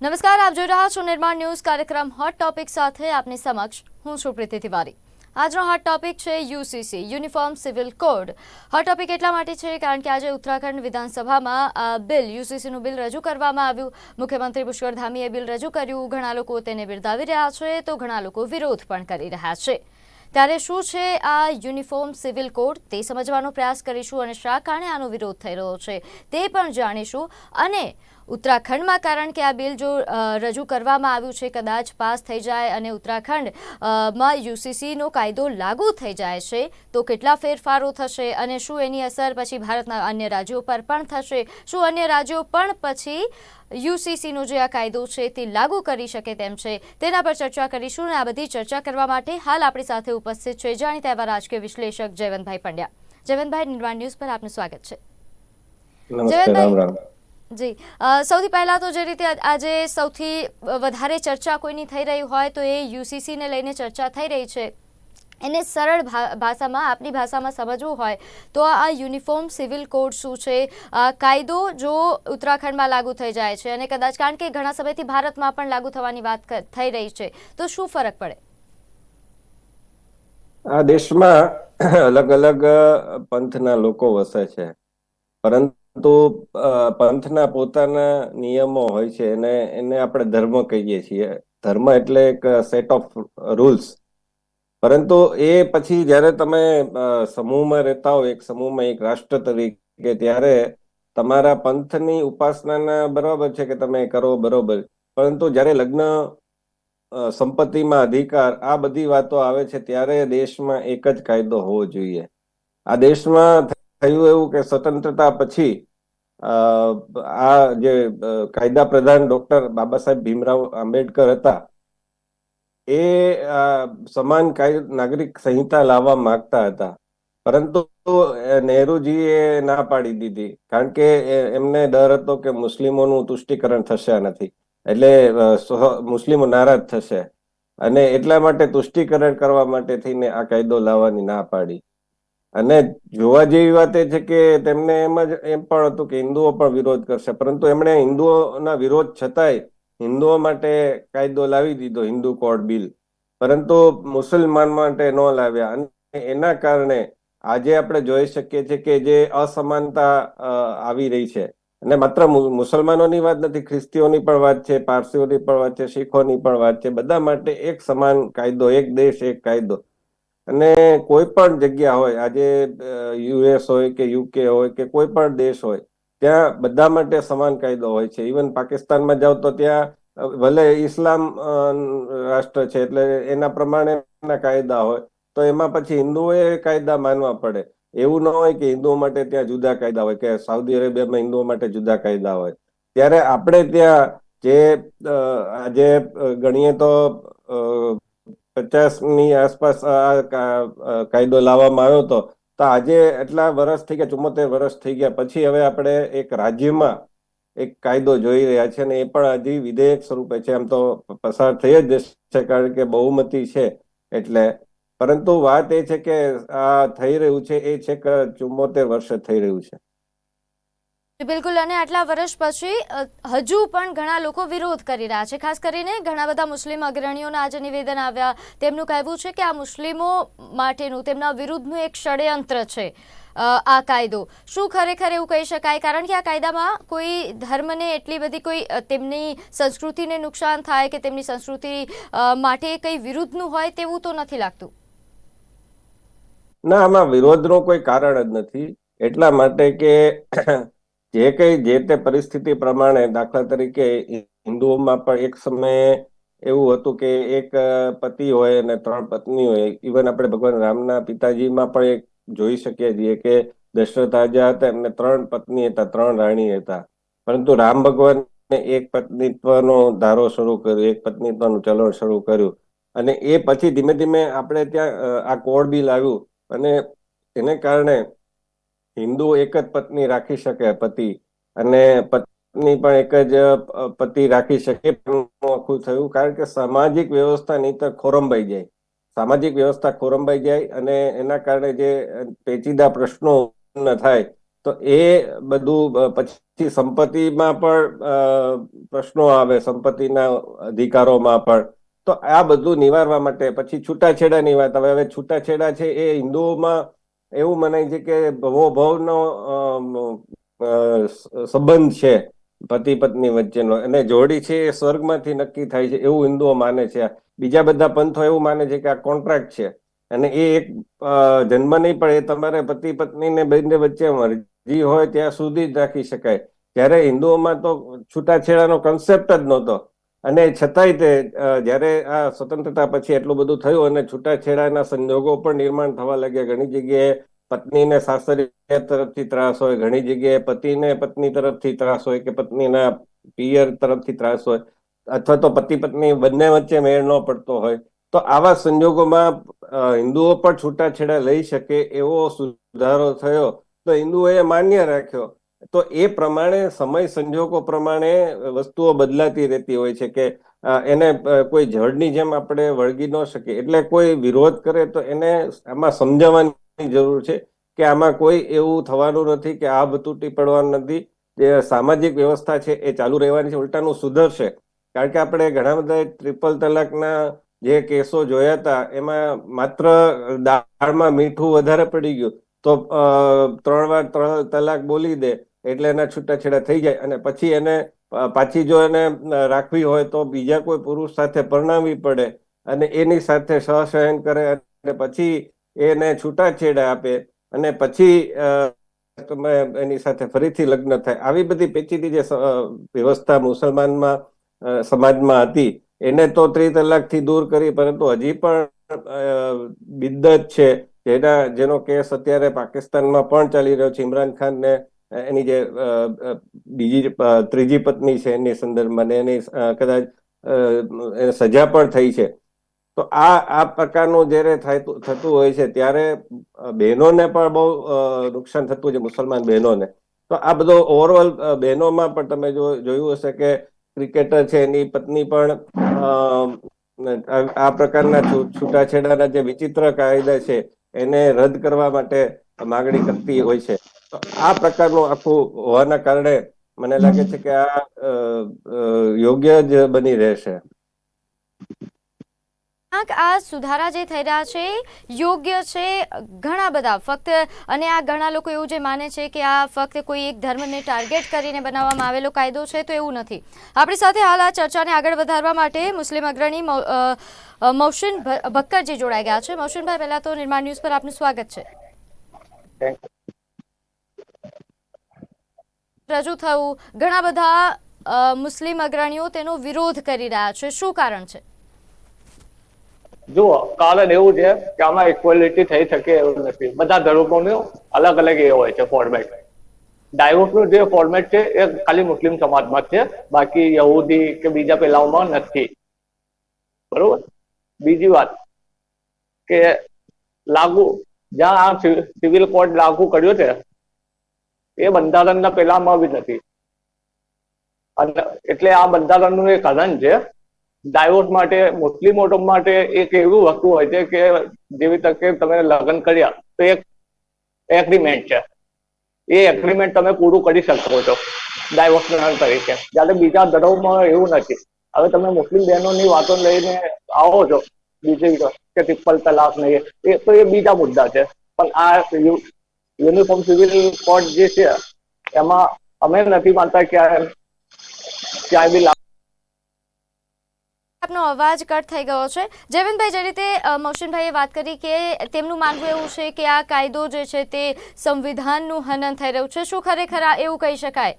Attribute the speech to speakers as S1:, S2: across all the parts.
S1: નમસ્કાર, આપ જોઈ રહ્યા છો નિર્માણ ન્યૂઝ કાર્યક્રમ હોટ ટોપિક સાથે આપની સમક્ષ હું છું પ્રીતિ તિવારી. આજનો હોટ ટોપિક છે UCC uniform civil code hot topic એટલા માટે છે કારણ કે આજે ઉત્તરાખંડ વિધાનસભામાં બિલ, યુસીસીનું બિલ રજૂ કરવામાં આવ્યું. મુખ્યમંત્રી પુષ્કર ધામીએ બિલ રજૂ કર્યું. ઘણા લોકો તેને બિરદાવી રહ્યા છે તો ઘણા લોકો વિરોધ પણ કરી રહ્યા છે. ત્યારે શું છે આ યુનિફોર્મ સિવિલ કોડ તે સમજવાનો પ્રયાસ કરીશું અને શા કારણે આનો વિરોધ થઈ રહ્યો છે તે પણ જાણીશું. અને ઉત્તરાખંડમાં કારણ કે આ બિલ જો રજૂ કરવામાં આવ્યું છે કદાચ પાસ થઈ જાય અને ઉત્તરાખંડ અ, માં યુસીસીનો કાયદો લાગુ થઈ જાય છે તો કેટલા ફેરફારો થશે અને શું એની અસર પછી ભારતના અન્ય રાજ્યો પર પણ થશે? શું અન્ય રાજ્યો પણ પછી યુસીસીનો જે આ કાયદો છે તે લાગુ કરી શકે તેમ છે? તેના પર ચર્ચા કરીશું અને આ બધી ચર્ચા કરવા માટે હાલ આપણી સાથે ઉપસ્થિત છે જાણીતા એવા રાજકીય વિશ્લેષક જયવંતભાઈ પંડ્યા. જયવંતભાઈ નિર્માણ ન્યૂઝ પર આપનું સ્વાગત છે.
S2: રામ.
S1: જી. સૌથી પહેલાં તો જે રીતે આજે સૌથી વધારે ચર્ચા કોઈની થઈ રહી હોય તો એ યુસીસીને લઈને ચર્ચા થઈ રહી છે. એને સરળ ભાષામાં, આપની ભાષામાં સમજવું હોય તો આ યુનિફોર્મ સિવિલ કોડ શું છે? કાયદો જો ઉત્તરાખંડમાં લાગુ થઈ જાય છે અને કદાચ કારણ કે ઘણા સમયથી ભારતમાં પણ લાગુ થવાની વાત થઈ રહી છે, તો શું ફરક પડે?
S2: આ દેશમાં અલગ અલગ પંથના લોકો વસે છે. પરંતુ અ, પંથના પોતાના નિયમો હોય છે અને એને આપણે ધર્મ કહીએ છીએ. ધર્મ એટલે એક સેટ ઓફ રૂલ્સ પરંતુ એ પછી જ્યારે તમે સમૂહમાં રહેતા હો એક સમૂહમાં એક રાષ્ટ્ર તરીકે ત્યારે તમારા પંથની ઉપાસનાના બરાબર છે કે તમે કરો બરોબર. પરંતુ જ્યારે લગ્ન સંપત્તિમાં અધિકાર આ બધી વાતો આવે છે ત્યારે દેશમાં એક જ કાયદો હોવો જોઈએ. આ દેશમાં થયું એવું કે સ્વતંત્રતા પછી આ જે કાયદા પ્રધાન ડોક્ટર બાબા સાહેબ ભીમરાવ આંબેડકર હતા, એ સમાન નાગરિક સંહિતા લાવવા માંગતા હતા. પરંતુ નહેરુજીએ ના પાડી દીધી, કારણ કે એમને ડર હતો કે મુસ્લિમોનું તુષ્ટિકરણ થશે નથી એટલે મુસ્લિમો નારાજ થશે. અને એટલા માટે તુષ્ટિકરણ કરવા માટે થઈને આ કાયદો લાવવાની ના પાડી. અને જોવા જેવી વાત એ છે કે તેમને એમ જ, એમ પણ હતું કે હિન્દુઓ પણ વિરોધ કરશે. પરંતુ એમણે હિન્દુઓના વિરોધ છતાંય હિન્દુઓ માટે કાયદો લાવી દીધો, હિન્દુ કોડ બિલ. પરંતુ મુસલમાન માટે ન લાવ્યા. અને એના કારણે આજે આપણે જોઈ શકીએ છીએ કે જે અસમાનતા આવી રહી છે. અને માત્ર મુસલમાનોની વાત નથી, ખ્રિસ્તીઓની પણ વાત છે, પારસીઓની પણ વાત છે, શીખોની પણ વાત છે. બધા માટે એક સમાન કાયદો, એક દેશ, એક કાયદો. અને કોઈ પણ જગ્યા હોય, આજે યુએસ હોય કે યુકે હોય કે કોઈ પણ દેશ હોય, ત્યાં બધા માટે સમાન કાયદો હોય છે. ઇવન પાકિસ્તાનમાં જાઓ તો ત્યાં ભલે ઇસ્લામ રાષ્ટ્ર છે, એટલે એના પ્રમાણેના કાયદા હોય, તો એમાં પછી હિન્દુઓએ કાયદા માનવા પડે. એવું ન હોય કે હિન્દુઓ માટે ત્યાં જુદા કાયદા હોય, કે સાઉદી અરેબિયામાં હિન્દુઓ માટે જુદા કાયદા હોય. ત્યારે આપણે ત્યાં જે આજે ગણીએ તો પચાસની આસપાસ આ કાયદો લાવવામાં આવ્યો હતો. તો આજે એટલા વર્ષ થઈ ગયા ચુમ્મોતેર વર્ષ થઈ ગયા. પછી હવે આપણે એક રાજ્યમાં એક કાયદો જોઈ રહ્યા છે અને એ પણ હજી વિધેયક સ્વરૂપે છે. આમ તો પસાર થઈ જ જશે કારણ કે બહુમતી છે એટલે. પરંતુ વાત એ છે કે આ થઈ રહ્યું છે, એ છે કે ચુમ્મોતેર વર્ષે થઈ રહ્યું છે.
S1: બિલકુલ, અને આટલા વર્ષ પછી હજુ પણ ઘણા લોકો વિરોધ કરી રહ્યા છે. ખાસ કરીને ઘણા બધા મુસ્લિમ અગ્રણીઓના આજે નિવેદન આવ્યા. તેમનું કહેવું છે કે આ મુસ્લિમો માટેનું, તેમના વિરુદ્ધનું એક ષડયંત્ર છે આ કાયદો. શું ખરેખર એવું કહી શકાય? કારણ કે આ કાયદામાં કોઈ ધર્મને એટલી બધી કોઈ તેમની સંસ્કૃતિને નુકસાન થાય કે તેમની સંસ્કૃતિ માટે કંઈ વિરુદ્ધનું હોય તેવું તો નથી લાગતું?
S2: ના, આમાં વિરોધનું કોઈ કારણ જ નથી. એટલા માટે કે જે કઈ, જે તે પરિસ્થિતિ પ્રમાણે દાખલા તરીકે હિન્દુઓમાં પણ એક સમયે એવું હતું કે એક પતિ હોય અને ત્રણ પત્ની હોય. ઇવન આપણે ભગવાન રામના પિતાજીમાં પણ એક જોઈ શકીએ છીએ કે દશરથ રાજા હતા, એમને ત્રણ પત્ની હતા, ત્રણ રાણી હતા. પરંતુ રામ ભગવાનને એક પત્નીત્વનો ધારો શરૂ કર્યો, એક પત્નીત્વનું ચલણ શરૂ કર્યું. અને એ પછી ધીમે ધીમે આપણે ત્યાં આ કોડ બી લાવ્યું. અને એને કારણે હિન્દુ એક જ પત્ની રાખી શકે, પતિ. અને પત્ની પણ એક જ પતિ રાખી શકે આખું થયું. કારણ કે સામાજિક વ્યવસ્થા નહીતર ખોરંભાઈ જાય. સામાજિક વ્યવસ્થા ખોરંભાઈ જાય અને એના કારણે જે પેચીદા પ્રશ્નો થાય, તો એ બધું પછી સંપત્તિમાં પણ પ્રશ્નો આવે, સંપત્તિના અધિકારોમાં પણ. તો આ બધું નિવારવા માટે, પછી છૂટાછેડાની વાત હવે છૂટાછેડા છે એ હિન્દુઓમાં એવું મનાય છે કે ભવો ભવનો સંબંધ છે પતિ પત્ની વચ્ચેનો. અને જોડી છે એ સ્વર્ગમાંથી નક્કી થાય છે એવું હિન્દુઓ માને છે. બીજા બધા પંથો એવું માને છે કે આ કોન્ટ્રાક્ટ છે. અને એ એક જન્મ નહીં પણ એ તમારે પતિ પત્નીને બંને વચ્ચે મરજી હોય ત્યાં સુધી જ રાખી શકાય. ત્યારે હિન્દુઓમાં તો છૂટાછેડાનો કન્સેપ્ટ જ નહોતો. અને છતાંય તે જ્યારે આ સ્વતંત્રતા પછી એટલું બધું થયું અને છૂટાછેડાના સંજોગો પણ નિર્માણ થવા લાગ્યા. ઘણી જગ્યાએ પત્નીને સાસરી તરફથી ત્રાસ હોય, ઘણી જગ્યાએ પતિને પત્ની તરફથી ત્રાસ હોય કે પત્નીના પિયર તરફથી ત્રાસ હોય, અથવા તો પતિ પત્ની બંને વચ્ચે મેળ ન પડતો હોય. તો આવા સંજોગોમાં હિન્દુઓ પણ છૂટાછેડા લઈ શકે એવો સુધારો થયો. તો હિન્દુઓએ માન્ય રાખ્યો. તો એ પ્રમાણે સમય સંજોગો પ્રમાણે વસ્તુઓ બદલાતી રહેતી હોય છે કે એને કોઈ જળની જેમ આપણે વળગી ન શકીએ. એટલે કોઈ વિરોધ કરે તો એને આમાં સમજાવવાની જરૂર છે કે આમાં કોઈ એવું થવાનું નથી કે આ તૂટી પડવાનું નથી. જે સામાજિક વ્યવસ્થા છે એ ચાલુ રહેવાની છે, ઉલટાનું સુધરશે. કારણ કે આપણે ઘણા બધા ટ્રિપલ તલાકના જે કેસો જોયા હતા, એમાં માત્ર દાળમાં મીઠું વધારે પડી ગયું. તો ત્રણ વાર ત્રણ તલાક બોલી દે એટલે એના છૂટાછેડા થઈ જાય અને પછી એને પાછી જો એને રાખવી હોય તો બીજા કોઈ પુરુષ સાથે પરણાવવી પડે અને એની સાથે સહશયન કરે અને પછી એને છૂટાછેડા આપે અને પછી તમે એની સાથે ફરીથી લગ્ન થાય. આવી બધી પેચીદી જે વ્યવસ્થા મુસલમાનમાં સમાજમાં હતી, એને તો ત્રી તલાકથી દૂર કરી, પરંતુ હજી પણ બિદ્દત છે. જેના, જેનો કેસ અત્યારે પાકિસ્તાનમાં પણ ચાલી રહ્યો છે. ઇમરાન ખાન ને એની જે બીજી ત્રીજી પત્ની છે, એની સંદર્ભમાં એની કદાચ એને સજા પણ થઈ છે. તો આ આ પ્રકારનું જ્યારે થતું હોય છે, ત્યારે બહેનોને પણ બહુ નુકસાન થતું છે, મુસલમાન બહેનોને. તો આ બધો ઓવરઓલ બહેનોમાં પણ તમે જો, જોયું હશે કે ક્રિકેટર છે, એની પત્ની પણ આ પ્રકારના છૂટાછેડાના જે વિચિત્ર કાયદા છે, એને રદ કરવા માટે માગણી કરતી હોય છે. તો આ પ્રકારનું આખું હોવાના કારણે મને લાગે છે કે આ યોગ્ય જ બની રહેશે.
S1: ક્યાંક આ સુધારા જે થઈ રહ્યા છે યોગ્ય છે ઘણા બધા. ફક્ત અને આ ઘણા લોકો એવું જે માને છે કે આ ફક્ત કોઈ એક ધર્મને ટાર્ગેટ કરીને બનાવવામાં આવેલો કાયદો છે તો એવું નથી. આપણી સાથે હાલ આ ચર્ચાને આગળ વધારવા માટે મુસ્લિમ અગ્રણી મૌસિન ભક્કરજી જોડાઈ ગયા છે. મૌસિનભાઈ પહેલા તો નિર્માણ ન્યૂઝ પર આપનું સ્વાગત છે. રજૂ થયું. ઘણા બધા મુસ્લિમ અગ્રણીઓ તેનો વિરોધ કરી રહ્યા છે. શું કારણ છે?
S3: જુઓ કારણ એવું છે કે આમાં ઇક્વલિટી થઈ શકે એવું નથી. બધા ધર્મોનું અલગ અલગ એ હોય છે ફોર્મેટ ડાયવોર્સનું જે ફોર્મેટ છે એ ખાલી મુસ્લિમ સમાજમાં છે. બાકી યહૂદી કે બીજા પેલાઓમાં નથી. બરોબર? બીજી વાત કે લાગુ, જ્યાં આ સિવિલ કોડ લાગુ કર્યો છે એ બંધારણના પેલામાં બી નથી. અને એટલે આ બંધારણનું એક કારણ છે, ડાયવોર્સ માટે મુસ્લિમો માટે એક એવું વસ્તુ હોય છે કે જેવી તકે તમે લગ્ન કર્યા, તો એક એગ્રીમેન્ટ છે. એ એગ્રીમેન્ટ તમે પૂરું કરી શકો છો, ડાયવોર્સ તરીકે. જ્યારે બીજા ધર્મમાં એવું નથી. હવે તમે મુસ્લિમ બહેનોની વાતો લઈને આવો છો, બીજી કે ટ્રિપલ તલાક નહીં એ તો એ બીજા મુદ્દા છે. પણ આ યુનિફોર્મ સિવિલ કોડ જે છે એમાં અમે નથી માનતા કે ક્યાંય બી
S1: આપનો અવાજ કટ થઈ ગયો છે. જયવંતભાઈ જે રીતે અ, મૌશિનભાઈએ વાત કરી કે તેમનું માનવું એવું છે કે આ કાયદો જે છે તે સંવિધાનનું હનન થઈ રહ્યું છે. શું ખરેખર આ એવું કહી શકાય?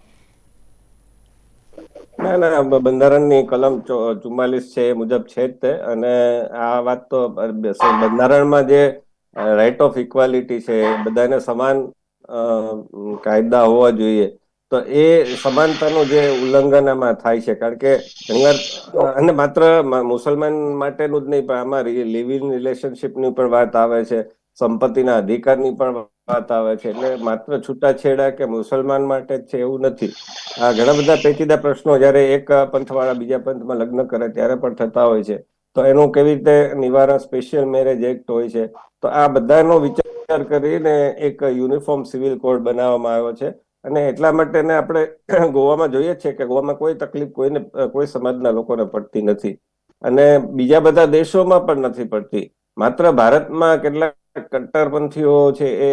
S2: ના ના બંધારણની કલમ ચુમ્માલીસ છે એ મુજબ છે જ તે. અને આ વાત તો બંધારણમાં જે રાઇટ ઓફ ઇક્વાલિટી છે, બધાને સમાન કાયદા હોવા જોઈએ. તો એ સમાનતાનું જે ઉલ્લંઘન આમાં થાય છે, કારણ કે ઘણીવાર અને માત્ર મુસલમાન માટેનું જ નહીં, પણ આમાં લિવ ઇન રિલેશનશિપની પણ વાત આવે છે, સંપત્તિના અધિકારની પણ વાત આવે છે, એટલે માત્ર છૂટાછેડા કે મુસલમાન માટે જ છે, એવું નથી. આ ઘણા બધા પેચીદા પ્રશ્નો જ્યારે એક પંથવાળા બીજા પંથમાં લગ્ન કરે, ત્યારે પણ થતા હોય છે. તો એનું કેવી રીતે નિવારણ સ્પેશિયલ મેરેજ એક્ટ હોય છે? તો આ બધાનો વિચાર કરીને એક યુનિફોર્મ સિવિલ કોડ બનાવવામાં આવ્યો છે. અને એટલા માટે આપણે ગોવામાં જોઈએ છે કે ગોવામાં કોઈ તકલીફ કોઈને, કોઈ સમાજના લોકોને પડતી નથી. અને બીજા બધા દેશોમાં પણ નથી પડતી. માત્ર ભારતમાં કેટલાક કટ્ટરપંથીઓ છે એ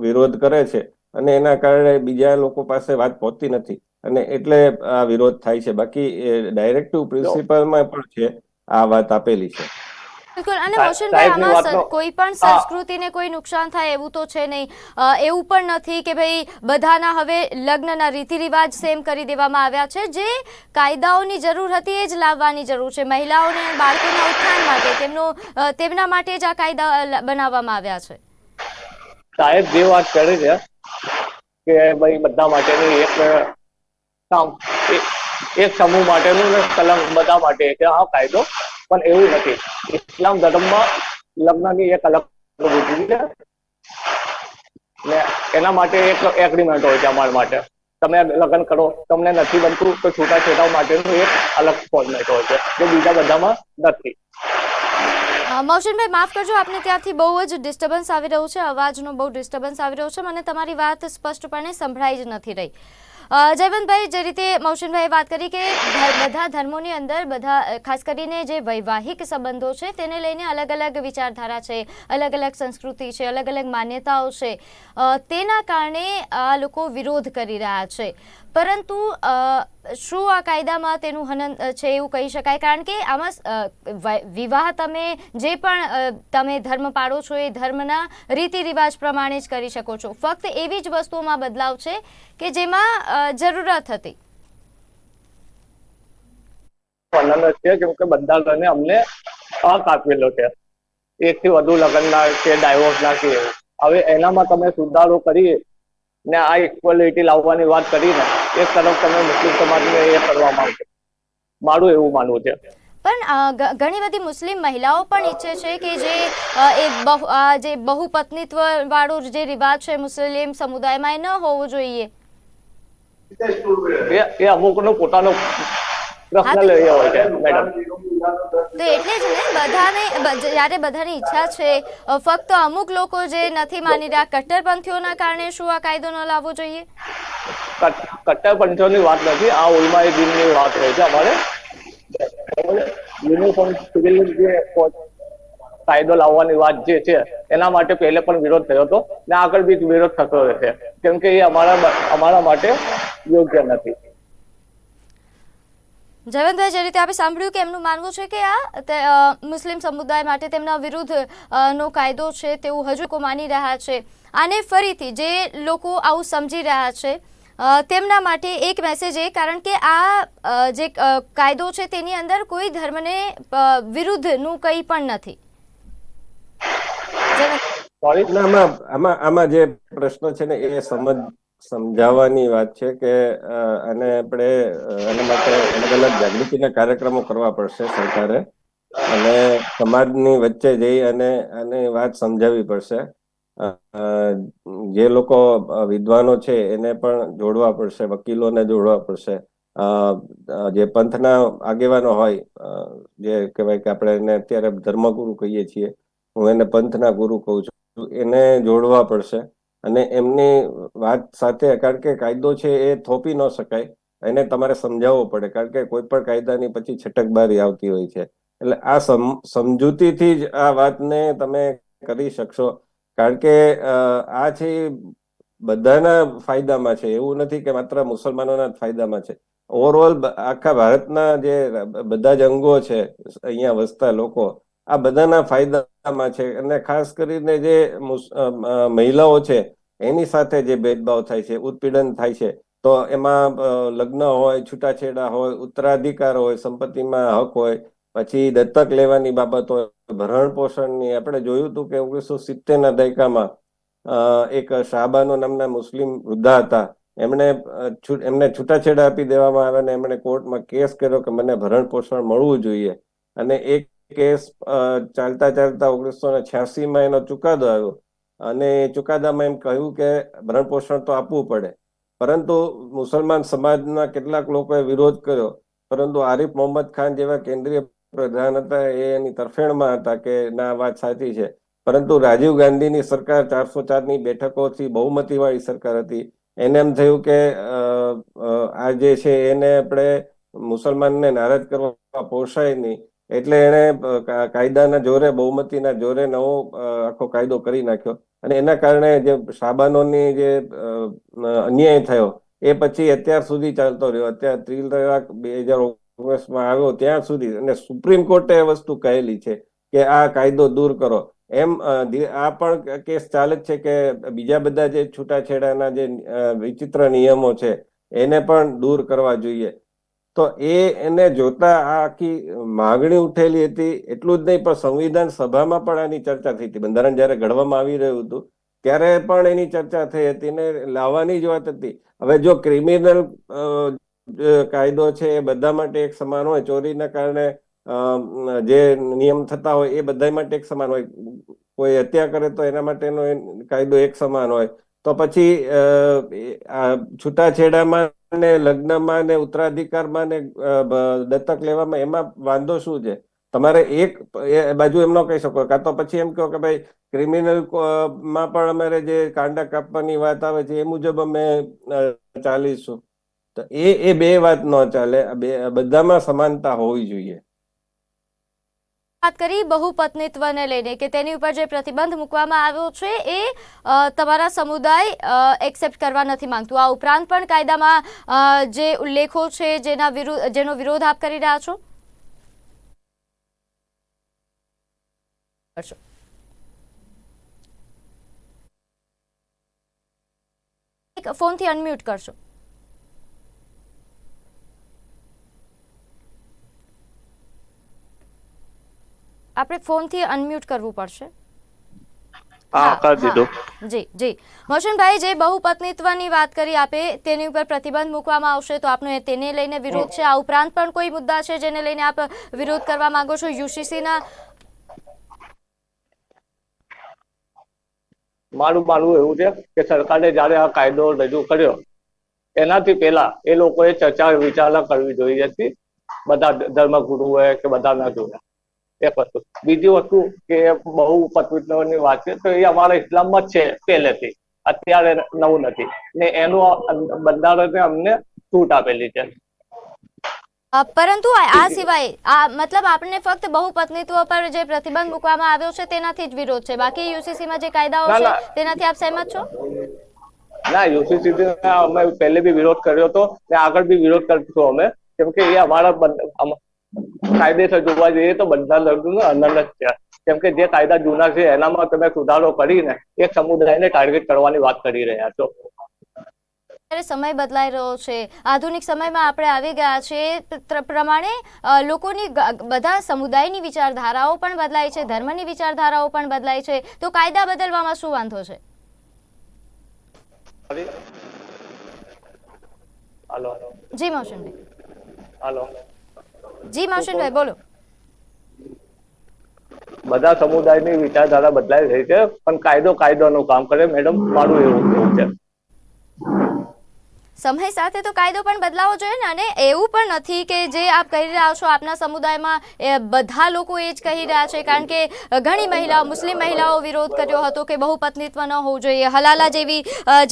S2: વિરોધ કરે છે. અને એના કારણે બીજા લોકો પાસે વાત પહોંચતી નથી. અને એટલે આ વિરોધ થાય છે. બાકી ડાયરેક્ટિવ પ્રિન્સિપલમાં પણ છે આ વાત આપેલી છે.
S1: બિલકુલ. અને
S3: રોશનભાઈ
S1: આમાં સર- કોઈ પણ સંસ્કૃતિને કોઈ નુકસાન થાય એવું તો છે નહીં. એવું પણ નથી કે ભાઈ બધાના હવે લગ્નના રીતિ રિવાજ સેમ કરી દેવામાં આવ્યા છે. જે કાયદાઓની જરૂર હતી એ જ લાવવાની જરૂર છે. મહિલાઓને બાળકોના ઉત્થાન માટે તેમનો તેમના માટે જ આ કાયદા બનાવવામાં આવ્યા છે.
S3: સાહેબ જે વાત કરે છે કે ભાઈ બધા માટેની એક કામ એક- સમૂહ માટેનું ને કલંક બધા માટે કે આ કાયદો. પણ એવું નથી. ઇસ્લામ ધર્મમાં લગ્નની એક અલગ પ્રવૃત્તિ છે. ને એના માટે એક એગ્રીમેન્ટ હોય છે અમારા માટે. તમે લગ્ન કરો, તમને નથી બનતું, તો છૂટાછેડા માટેનું એક અલગ ફોર્મેટ હોય છે, જે બીજા બધામાં નથી.
S1: મૌશનભાઈ માફ કરજો, આપને ત્યાંથી બહુ જ ડિસ્ટર્બન્સ આવી રહ્યું છે, અવાજનો બહુ ડિસ્ટર્બન્સ આવી રહ્યો છે. મને તમારી વાત સ્પષ્ટપણે સંભળાઈ જ નથી રહી. જયવંતભાઈ, જે રીતે મૌશનભાઈએ વાત કરી કે બધા ધર્મોની અંદર બધા ખાસ કરીને જે વૈવાહિક સંબંધો છે, તેને લઈને અલગ અલગ વિચારધારા છે અલગ અલગ સંસ્કૃતિ છે અલગ અલગ માન્યતાઓ છે તેના કારણે આ લોકો વિરોધ કરી રહ્યા છે. પરંતુ શું આ કાયદામાં તેનું હનન છે એવું કહી શકાય? કારણ કે આમાં વિવાહ તમે જે પણ તમે ધર્મ પાડો છો એ ધર્મના રીતિ રિવાજ પ્રમાણે જ કરી શકો છો. ફક્ત એવી જ વસ્તુઓમાં બદલાવ છે કે જેમાં જરૂરત હતી.
S3: વર્ણન બધા છે કેમ કે બંધારણે અમને હક આપેલો છે. એક થી વધુ લગ્નના કે ડાયવોર્સના કે હવે એનામાં તમે સુધારો કરી ને આ ઇક્વલિટી લાવવાની વાત કરીને એક તરફ તમે મુસ્લિમ સમાજને એ કરવા માંગો. મારું એવું માનવું છે.
S1: પણ ઘણી બધી મુસ્લિમ મહિલાઓ પણ ઈચ્છે છે કે જે એ જે બહુપત્નીત્વ વાળો જે રિવાજ છે મુસ્લિમ સમુદાયમાં એ ન હોવો જોઈએ.
S3: એ અમુક નો પોતાનો પ્રશ્ન લઈ હોય છે મેડમ
S1: તો એટલે જ ને બધાને જ્યારે બધાની ઈચ્છા છે ફક્ત અમુક લોકો જે નથી માની રહ્યા કટ્ટરપંથીઓના કારણે શું આ કાયદો ન લાવવો જોઈએ?
S3: કટ્ટરપંથીઓની વાત નથી આ ઉલમાએ દિનની વાત હોય છે અમારે. યુનિફોર્મ સિવિલ જે કાયદો લાવવાની વાત જે છે એના માટે પહેલે પણ વિરોધ થયો હતો ને આગળ બી વિરોધ થતો રહેશે કેમ કે એ અમારા અમારા માટે યોગ્ય નથી.
S1: જયવંતભાઈ જે રીતે આપણે સાંભળ્યું કે એમનું માનવું છે કે આ મુસ્લિમ સમુદાય માટે તેમના વિરુદ્ધ નો કાયદો છે તેવું હજુ લોકો માની રહ્યા છે. આને ફરીથી જે લોકો આવું સમજી રહ્યા છે અ, તેમના માટે એક મેસેજ એ કારણ કે આ જે કાયદો છે તેની અંદર કોઈ ધર્મને વિરુદ્ધનું કંઈ પણ નથી.
S2: આમાં આમાં જે પ્રશ્ન છે ને એ સમજ સમજાવવાની વાત છે કે અ, આને આપણે આના માટે અલગ અલગ જાગૃતિના કાર્યક્રમો કરવા પડશે સરકારે. અને સમાજની વચ્ચે જઈ અને આની વાત સમજાવવી પડશે. જે લોકો વિદ્વાનો છે એને પણ જોડવા પડશે વકીલોને જોડવા પડશે. જે પંથના આગેવાનો હોય જે કહેવાય કે આપણે એને અત્યારે ધર્મગુરુ કહીએ છીએ હું એને પંથના ગુરુ કહું છું એને જોડવા પડશે. અને એમની વાત સાથે, કારણ કે કાયદો છે એ થોપી ન શકાય, એને તમારે સમજાવવો પડે, કારણ કે કોઈ પણ કાયદાની પછી છટકબારી આવતી હોય છે. એટલે આ સમ, સમજૂતીથી જ આ વાતને તમે કરી શકશો. કારણ કે આ છે બધાના ફાયદામાં છે. એવું નથી કે માત્ર મુસલમાનોના જ ફાયદામાં છે. ઓવરઓલ આખા ભારતના જે બધા જ અંગો છે, અહીંયા વસતા લોકો, આ બધાના ફાયદામાં છે. અને ખાસ કરીને જે મહિલાઓ છે, એની સાથે જે ભેદભાવ થાય છે, ઉત્પીડન થાય છે, તો એમાં લગ્ન હોય, છૂટાછેડા હોય, ઉત્તરાધિકાર હોય, સંપત્તિમાં હક હોય, પછી દત્તક લેવાની બાબત હોય, ભરણ પોષણની. આપણે જોયું હતું કે ઓગણીસો સિત્તેરના દાયકામાં એક શાહબાનો નામના મુસ્લિમ વૃદ્ધા હતા. એમણે એમને છૂટાછેડા આપી દેવામાં આવ્યા અને એમણે કોર્ટમાં કેસ કર્યો કે મને ભરણ પોષણ મળવું જોઈએ. અને એક કેસ ચાલતા ચાલતા ઓગણીસો ને છ્યાસીમાં એનો ચુકાદો આવ્યો. અને એ ચુકાદામાં એમ કહ્યું કે ભરણ પોષણ તો આપવું પડે. પરંતુ મુસલમાન સમાજના કેટલાક લોકોએ વિરોધ કર્યો. પરંતુ આરિફ મોહમ્મદ ખાન જેવા કેન્દ્રીય પ્રધાન હતા એ એની તરફેણમાં હતા કે ના વાત સાચી છે. પરંતુ રાજીવ ગાંધીની સરકાર ચારસો ચારની બેઠકોથી બહુમતીવાળી સરકાર હતી. એને એમ થયું કે આ જે છે એને આપણે મુસલમાનને નારાજ કરવા પોષાય નહીં. એટલે એણે કાયદાના જોરે, બહુમતીના જોરે નવો આખો કાયદો કરી નાખ્યો. અને એના કારણે જે શાબાનોની જે અન્યાય થયો, એ પછી અત્યાર સુધી ચાલતો રહ્યો. અત્યારે ત્રિલ તલાક બે હજાર ઓગણીસમાં આવ્યો ત્યાં સુધી. અને સુપ્રીમ કોર્ટે એ વસ્તુ કહેલી છે કે આ કાયદો દૂર કરો. એમ આ પણ કેસ ચાલે છે કે બીજા બધા જે છૂટાછેડાના જે વિચિત્ર નિયમો છે, એને પણ દૂર કરવા જોઈએ. તો એ એને જોતા આ આખી માગણી ઉઠેલી હતી, એટલું જ નહીં, પણ સંવિધાન સભામાં પણ આની ચર્ચા થઈ હતી. બંધારણ જયારે ઘડવામાં આવી રહ્યું હતું, ત્યારે પણ એની ચર્ચા થઈ હતી ને લાવવાની જ વાત હતી. હવે જો ક્રિમિનલ કાયદો છે એ બધા માટે એક સમાન હોય, ચોરીના કારણે જે નિયમ થતા હોય એ બધા માટે એક સમાન હોય. કોઈ હત્યા કરે તો એના માટેનો કાયદો એક સમાન હોય. તો પછી છૂટાછેડામાં ને લગ્નમાં ને ઉત્તરાધિકારમાં ને દત્તક લેવામાં એમાં વાંધો શું છે? તમારે એક બાજુ એમ ન કહી શકો. કાં તો પછી એમ કહો કે ભાઈ, ક્રિમિનલમાં પણ અમારે જે કાંડા કાપવાની વાત આવે છે, એ મુજબ અમે ચાલીશું. તો એ એ બે વાત ન ચાલે. બે બધામાં સમાનતા હોવી જોઈએ.
S1: વાત કરી બહુપત્નીત્વને લઈને કે તેની ઉપર જે પ્રતિબંધ મૂકવામાં આવ્યો છે એ તમારા સમુદાય એક્સેપ્ટ કરવા નથી માંગતું. આ ઉપરાંત પણ કાયદામાં જે ઉલ્લેખો છે જેના વિરુદ્ધ જેનો વિરોધ આપ કરી રહ્યા છો? ફોનથી અનમ્યુટ કરશો. આપણે ફોનથી અનમ્યુટ કરવું પડશે. જી જી. મોશનભાઈ જે બહુપત્નીત્વની વાત કરી આપે તેની ઉપર પ્રતિબંધ મૂકવામાં આવશે તો આપનો તેને લઈને વિરોધ છે. આ ઉપરાંત પણ કોઈ મુદ્દા છે જેને લઈને આપ વિરોધ કરવા માંગો છો? યુસીસીના
S3: મારું માનવું એવું છે કે સરકારે જયારે આ કાયદો રજૂ કર્યો એનાથી પહેલા એ લોકોએ ચર્ચા વિચારણા કરવી જોઈએ હતી બધા ધર્મગુરુઓએ કે બધા ના જોયા એક વસ્તુ. બીજી વસ્તુ કે બહુ પત્નીત્વની વાત છે તો એ અમારા ઇસ્લામમાં છે પહેલેથી. અત્યારે નવું નથી. ને એનું બંધારણે અમને છૂટ આપેલી છે.
S1: પરંતુ આ સિવાય આ મતલબ આપણે ફક્ત બહુપત્નીત્વ પર જે પ્રતિબંધ મૂકવામાં આવ્યો છે તેનાથી જ વિરોધ છે. બાકી યુસીસીમાં જે કાયદાઓ છે તેનાથી આપ સહેમત છો?
S3: ના યુસીસી અમે પહેલે બી વિરોધ કર્યો હતો ને આગળ બી વિરોધ કરશું અમે. કેમ કે એ અમારા કાયદેસર જોવા જઈએ તો બંધારણનું અનન જ છે. કેમ કે જે કાયદા જૂના છે એનામાં તમે સુધારો કરીને એક સમુદાયને ટાર્ગેટ કરવાની વાત કરી રહ્યા છો.
S1: સમય બદલાઈ રહ્યો છે. આધુનિક સમયમાં આપણે આવી ગયા છે. પ્રમાણે લોકોની બધા સમુદાયની વિચારધારાઓ પણ બદલાય છે ધર્મની વિચારધારાઓ પણ બદલાય છે. તો કાયદા બદલવામાં શું વાંધો છે? જી મોશનભાઈ
S3: હાલો.
S1: જી મોશનભાઈ બોલો.
S3: બધા સમુદાયની વિચારધારા બદલાઈ રહી છે પણ કાયદો કાયદાનું કામ કરે મેડમ મારું એવું કેવું છે.
S1: સમય સાથે તો કાયદો પણ બદલાવો જોઈએ ને અને એવું પણ નથી કે જે આપ કહી રહ્યા છો આપના સમુદાયમાં બધા લોકો એ જ કહી રહ્યા છે કારણ કે ઘણી મહિલાઓ મુસ્લિમ મહિલાઓ વિરોધ કર્યો હતો કે બહુપત્નીત્વ ન હોવું જોઈએ હલાલા જેવી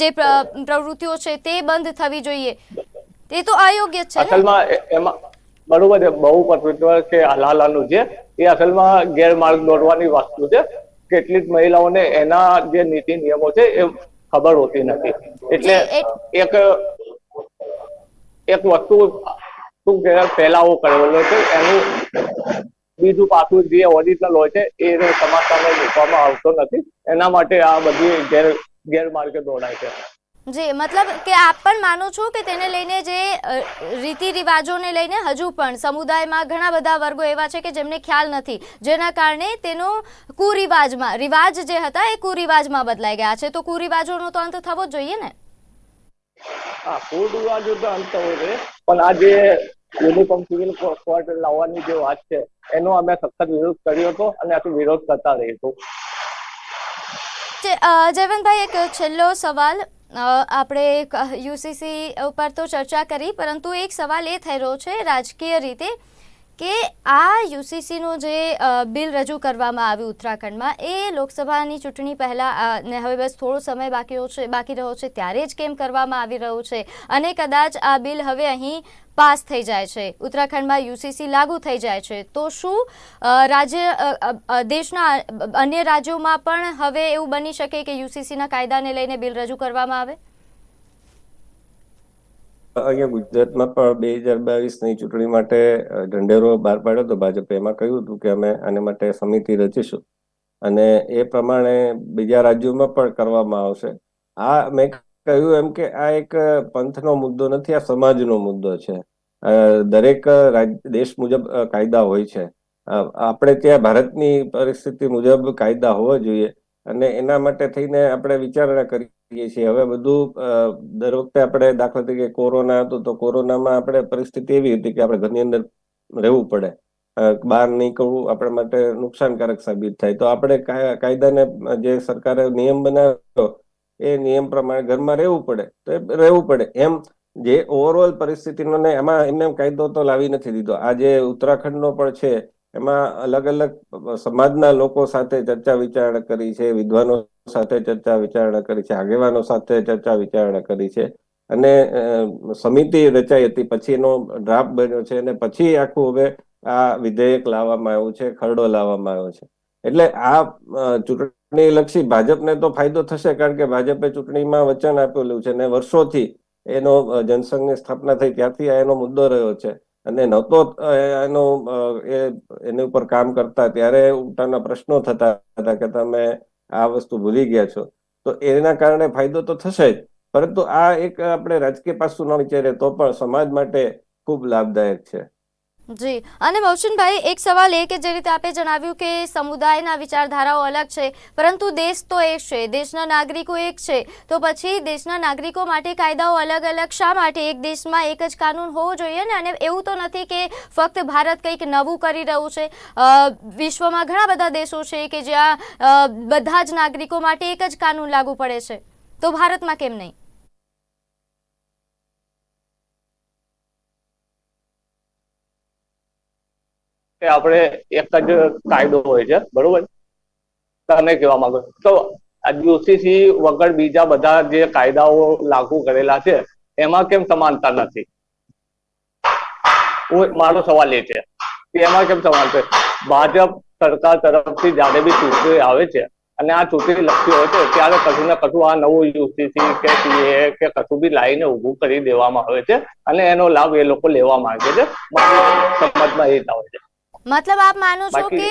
S1: જે પ્રવૃત્તિઓ છે તે બંધ થવી જોઈએ. તે તો અયોગ્ય છે
S3: અસલમાં એમાં બરોબર છે બહુ પત્રત્વ કે હલાલાનું છે એ અસલમાં ગેરમાર્ગ દોરવાની વસ્તુ છે. કેટલીક મહિલાઓને એના જે નીતિ નિયમો છે એ ખબર હોતી નથી. એટલે એક એક વસ્તુ શું કહેવાય ફેલાવો કરેલો છે એનું બીજું પાછું જે ઓરિજિનલ હોય છે એને સમાજ સામે મૂકવામાં આવતો નથી. એના માટે આ બધી ગેર ગેરમાર્ગે દોડાય છે.
S1: જી મતલબ કે આપ પણ માનો છો કે તેને લઈને જે રીતિ રિવાજોને લઈને હજુ પણ સમુદાયમાં ઘણા બધા વર્ગો એવા છે કે જેમને ખ્યાલ નથી જેના કારણે તેનો કુરિવાજમાં રિવાજ જે હતા એ કુરિવાજમાં બદલાઈ ગયા છે. તો કુરિવાજોનો તો અંત થવો જ જોઈએ ને?
S3: હા કુરિવાજો તો અંત થવો જોઈએ. પણ આ જે યુનિફોર્મ સિવિલ કોડ લાવવાની જે વાત છે એનો અમે સખત વિરોધ કર્યો હતો અને આથી વિરોધ કરતા રહીશું
S1: જયવંતભાઈ એક છેલ્લો સવાલ. આપણે યુસીસી ઉપર તો ચર્ચા કરી, પરંતુ એક સવાલ એ થઈ રહ્યો છે, રાજકીય રીતે કે આ યુસીસીનું જે બિલ રજૂ કરવામાં આવ્યું ઉત્તરાખંડમાં, એ લોકસભાની ચૂંટણી પહેલાં ને હવે બસ થોડો સમય બાકી છે, બાકી રહ્યો છે, ત્યારે જ કેમ કરવામાં આવી રહ્યું છે? અને કદાચ આ બિલ હવે અહીં પાસ થઈ જાય છે, ઉત્તરાખંડમાં યુસીસી લાગુ થઈ જાય છે, તો શું રાજ્ય દેશના અન્ય રાજ્યોમાં પણ હવે એવું બની શકે કે યુસીસીના કાયદાને લઈને બિલ રજૂ કરવામાં આવે?
S2: અહીંયા ગુજરાતમાં પણ બે હજાર બાવીસની ચૂંટણી માટે ઢંઢેરો બહાર પાડ્યો હતો ભાજપે. એમાં કહ્યું હતું કે અમે આને માટે સમિતિ રચીશું. અને એ પ્રમાણે બીજા રાજ્યોમાં પણ કરવામાં આવશે. આ મેં કહ્યું એમ કે આ એક પંથનો મુદ્દો નથી, આ સમાજનો મુદ્દો છે. દરેક દેશ મુજબ કાયદા હોય છે. આપણે ત્યાં ભારતની પરિસ્થિતિ મુજબ કાયદા હોવા જોઈએ. અને એના માટે થઈને આપણે વિચારણા કરીએ છીએ. હવે બધું દર વખતે આપણે દાખલા તરીકે કોરોના હતું તો કોરોનામાં આપણે પરિસ્થિતિ એવી હતી કે આપણે ઘરની અંદર રહેવું પડે. બહાર નીકળવું આપણા માટે નુકસાનકારક સાબિત થાય. તો આપણે કાયદાને જે સરકારે નિયમ બનાવ્યો, એ નિયમ પ્રમાણે ઘરમાં રહેવું પડે. તો એ રહેવું પડે. એમ જે ઓવરઓલ પરિસ્થિતિનો ને એમાં એમને કાયદો તો લાવી નથી દીધો. આ જે ઉત્તરાખંડનો પણ છે એમાં અલગ અલગ સમાજના લોકો સાથે ચર્ચા વિચારણા કરી છે, વિદ્વાનો સાથે ચર્ચા વિચારણા કરી છે, આગેવાનો સાથે ચર્ચા વિચારણા કરી છે. અને સમિતિ રચાઈ હતી, પછી એનો ડ્રાફ્ટ બન્યો છે અને પછી આખું હવે આ વિધેયક લાવવામાં આવ્યું છે, ખરડો લાવવામાં આવ્યો છે. એટલે આ ચૂંટણી લક્ષી ભાજપને તો ફાયદો થશે, કારણ કે ભાજપે ચૂંટણીમાં વચન આપેલું છે અને વર્ષોથી એનો જનસંઘની સ્થાપના થઈ ત્યારથી આ એનો મુદ્દો રહ્યો છે. અને નહોતો એનો એ, એની ઉપર કામ કરતા ત્યારે ઉલટાના પ્રશ્નો થતા હતા કે તમે આ વસ્તુ ભૂલી ગયા છો. તો એના કારણે ફાયદો તો થશે જ. પરંતુ આ એક આપણે રાજકીય પાસું ન વિચારીએ તો પણ સમાજ માટે ખૂબ લાભદાયક છે.
S1: જી. અને મૌસનભાઈ એક સવાલ એ કે જે રીતે આપે જણાવ્યું કે સમુદાયના વિચારધારાઓ અલગ છે, પરંતુ દેશ તો એક છે, દેશના નાગરિકો એક છે. તો પછી દેશના નાગરિકો માટે કાયદાઓ અલગ અલગ શા માટે એક દેશમાં એક જ કાનૂન હોવો જોઈએ ને? અને એવું તો નથી કે ફક્ત ભારત કંઈક નવું કરી રહ્યું છે. વિશ્વમાં ઘણા બધા દેશો છે કે જ્યાં બધા જ નાગરિકો માટે એક જ કાનૂન લાગુ પડે છે. તો ભારતમાં કેમ નહીં?
S3: કે આપણે એક જ કાયદો હોય છે, બરોબર? તમે કહેવા માંગો તો યુસીસી વગર બીજા બધા જે કાયદાઓ લાગુ કરેલા છે, એમાં કેમ સમાનતા નથી? મારો સવાલ એ છે કે એમાં કેમ સમાનતા ભાજપ સરકાર તરફથી જ્યારે બી ચૂંટણી આવે છે અને આ ચૂંટણી લખતી હોય છે, ત્યારે કશું ને કશું આ નવું યુસીસી કે સીએ કે કશું બી લાઈને ઊભું કરી દેવામાં આવે છે અને એનો લાભ એ લોકો લેવા માંગે છે. સમજમાં એ જ આવે છે.
S1: મતલબ આપ માનો છો કે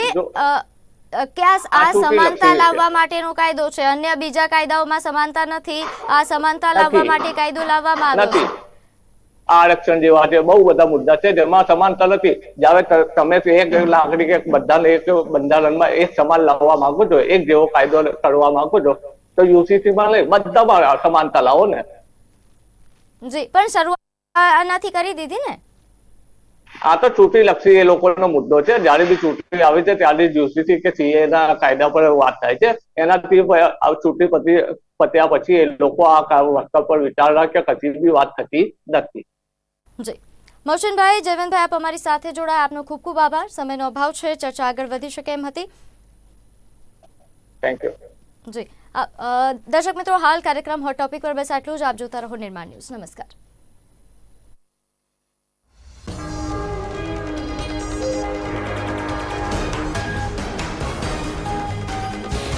S1: કે આ સમાનતા લાવવા માટેનો કાયદો છે? અન્ય બીજા કાયદાઓમાં સમાનતા નથી. આ સમાનતા લાવવા માટે કાયદો લાવવામાં આવ્યો છે.
S3: આરક્ષણ જેવા છે બહુ બધા મુદ્દા છે જેમાં સમાનતા નથી. જ્યારે તમે એક નાગરિક એક બધાને એક બંધારણમાં એક સમાન લાવવા માંગો છો એક જેવો કાયદો કરવા માંગો છો તો યુસીસી માં નહીં બધામાં સમાનતા લાવો ને.
S1: જી પણ શરૂઆત આનાથી કરી દીધી ને?
S3: આ તો ચૂંટણી લક્ષી એ લોકોનો મુદ્દો છે. જ્યારે બી ચૂંટણી આવે છે ત્યારે યુસીસી કે સીએ ના કાયદા પર વાત થાય છે. એનાથી ચૂંટણી પતી પત્યા પછી એ લોકો આ વસ્તુ પર વિચારણા કે કશી બી વાત થતી નથી.
S1: જી. મોશનભાઈ જયવંતભાઈ આપ અમારી સાથે જોડાયા. આપનો ખૂબ ખૂબ આભાર. સમયનો અભાવ છે. ચર્ચા આગળ વધી શકે એમ હતી.
S3: Thank you
S1: ji. દર્શક મિત્રો હાલ કાર્યક્રમ હોટ ટોપિક પર બસ આટલું જ આપ જોતા રહો નિર્માણ ન્યૂઝ. નમસ્કાર.